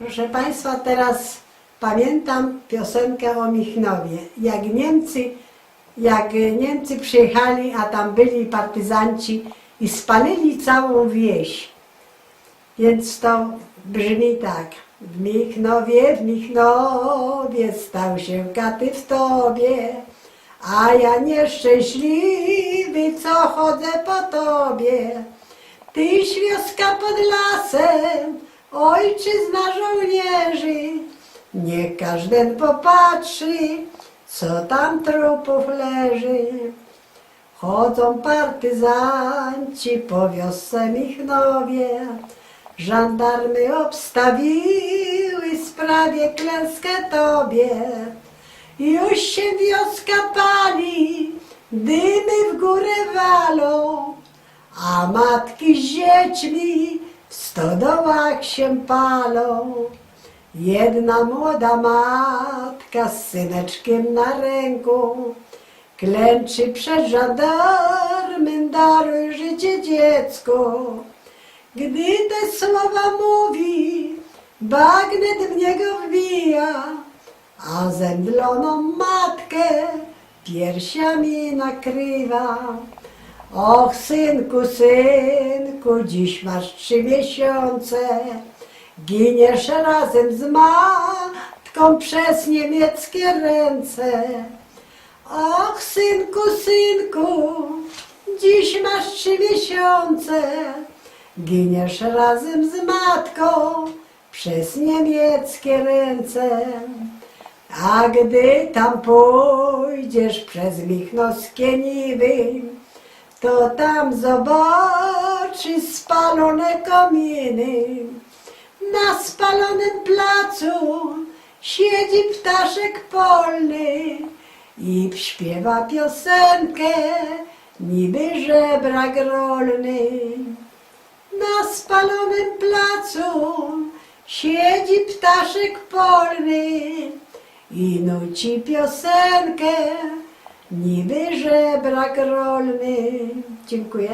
Proszę Państwa, teraz pamiętam piosenkę o Michnowie. Jak Niemcy, jak Niemcy przyjechali, a tam byli partyzanci i spalili całą wieś. Więc to brzmi tak. W Michnowie, w Michnowie stał się katy w tobie, a ja nieszczęśliwy, co chodzę po tobie. Tyś wioska pod lasem, ojczyzna żołnierzy. Niech każdy popatrzy, co tam trupów leży. Chodzą partyzanci po wiosce Michnowie. Żandarmy obstawiły sprawie klęskę tobie. Już się wioska pali, dymy w górę walą, a matki z dziećmi w stodołach się palą. Jedna młoda matka z syneczkiem na ręku klęczy przed żandarmem, daruj życie dziecku. Gdy te słowa mówi, bagnet w niego wbija, a zemdloną matkę piersiami nakrywa. Och, synku, synku, dziś masz trzy miesiące, giniesz razem z matką przez niemieckie ręce. Och, synku, synku, dziś masz trzy miesiące, giniesz razem z matką przez niemieckie ręce. A gdy tam pójdziesz przez Michnowskie niwy, to tam zobaczysz spalone kominy. Na spalonym placu siedzi ptaszek polny i śpiewa piosenkę, niby żebrak rolny. Na spalonym placu siedzi ptaszek polny i nuci piosenkę, niby żebrak rolny. Dziękuję.